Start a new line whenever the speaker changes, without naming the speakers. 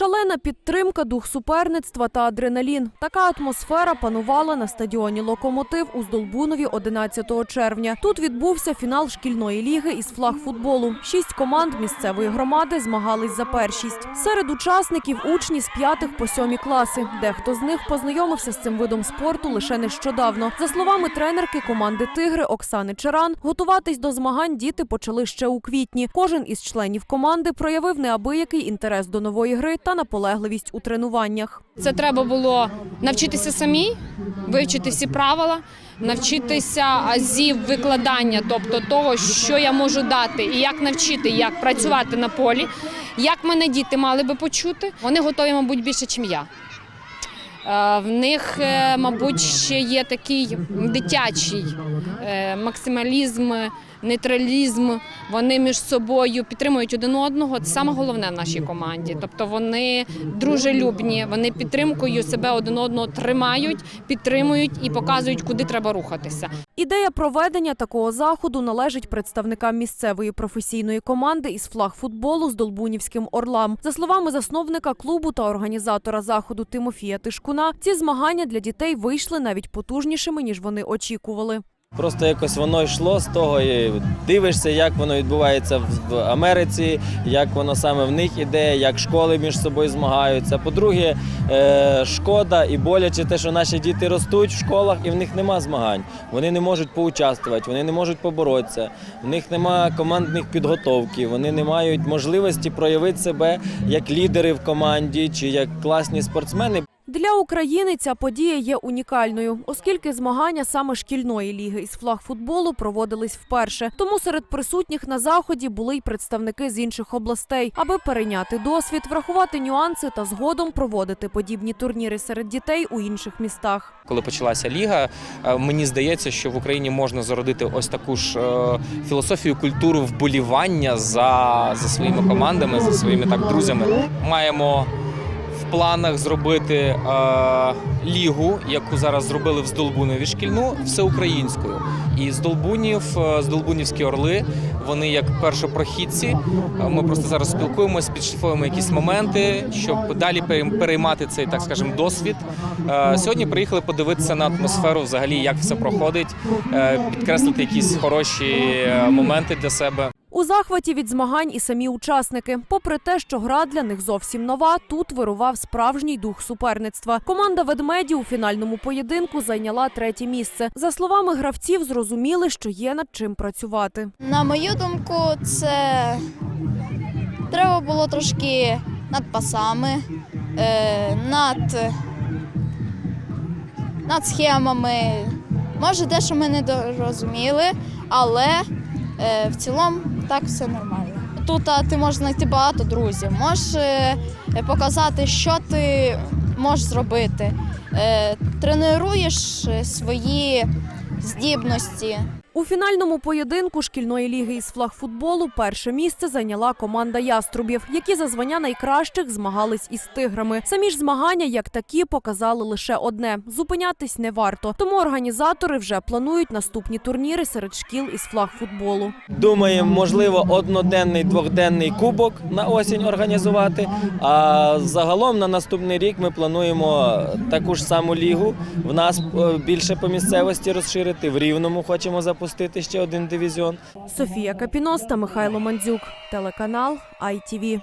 Шалена підтримка, дух суперництва та адреналін. Така атмосфера панувала на стадіоні Локомотив у Здолбунові 11 червня. Тут відбувся фінал шкільної ліги із флагфутболу. Шість команд місцевої громади змагались за першість. Серед учасників учні з п'ятих по сьомі класи. Дехто з них познайомився з цим видом спорту лише нещодавно. За словами тренерки команди Тигри Оксани Черан, готуватись до змагань діти почали ще у квітні. Кожен із членів команди проявив неабиякий інтерес до нової гри та наполегливість у тренуваннях.
Це треба було навчитися самій, вивчити всі правила, навчитися азів викладання, тобто того, що я можу дати, і як навчити, як працювати на полі, як мене діти мали би почути. Вони готові, мабуть, більше, ніж я. Е, В них, е, мабуть, ще є такий дитячий е, максималізм, нейтралізм. Вони між собою підтримують один одного. Це саме головне в нашій команді. Тобто вони дружелюбні, вони підтримкою себе один одного тримають, підтримують і показують, куди треба рухатися.
Ідея проведення такого заходу належить представникам місцевої професійної команди із флагфутболу з Долбунівським Орлам. За словами засновника клубу та організатора заходу Тимофія Тишкуна, ці змагання для дітей вийшли навіть потужнішими ніж вони очікували.
Просто якось воно йшло з того, і дивишся, як воно відбувається в- Америці, як воно саме в них іде, як школи між собою змагаються. По-друге, е, шкода і боляче те, що наші діти ростуть в школах і в них нема змагань. Вони не можуть поучаствувати, вони не можуть поборотися, в них нема командних підготовки, вони не мають можливості проявити себе як лідери в команді чи як класні спортсмени.
Для України ця подія є унікальною, оскільки змагання саме шкільної ліги із флагфутболу проводились вперше. Тому серед присутніх на заході були й представники з інших областей, аби перейняти досвід, врахувати нюанси та згодом проводити подібні турніри серед дітей у інших містах.
Коли почалася ліга, е, мені здається, що в Україні можна зародити ось таку ж е, філософію культуру вболівання за, за своїми командами, за своїми так друзями. Маємо планах зробити е, лігу, яку зараз зробили в Здолбунові шкільну, всеукраїнською. І з Долбунів, е, Здолбунівські орли, вони як першопрохідці. Е, Ми просто зараз спілкуємося, підшліфуємо якісь моменти, щоб далі переймати цей, так скажемо, досвід. Е, Сьогодні приїхали подивитися на атмосферу, взагалі, як все проходить, підкреслити якісь хороші моменти для себе.
У захваті від змагань і самі учасники. Попри те, що гра для них зовсім нова, тут вирував справжній дух суперництва. Команда ведмеді у фінальному поєдинку зайняла третє місце. За словами гравців, зрозуміли, що є над чим працювати.
На мою думку, це треба було трошки над пасами, е, над, над схемами. Може, дещо ми не розуміли, але е, в цілому так все нормально. Тут ти можеш знайти багато друзів, можеш е, показати, що ти можеш зробити. Е, тренуєш е, свої здібності.
У фінальному поєдинку шкільної ліги із флагфутболу перше місце зайняла команда яструбів, які за звання найкращих змагались із тиграми. Самі ж змагання, як такі, показали лише одне: зупинятись не варто. Тому організатори вже планують наступні турніри серед шкіл із флагфутболу.
Думаємо, можливо, одноденний двохденний кубок на осінь організувати. А загалом на наступний рік ми плануємо таку ж саму лігу. В нас е, більше по місцевості розширити. В Рівному хочемо запустити ще один дивізіон.
Софія Капінос та Михайло Мандзюк, телеканал ITV.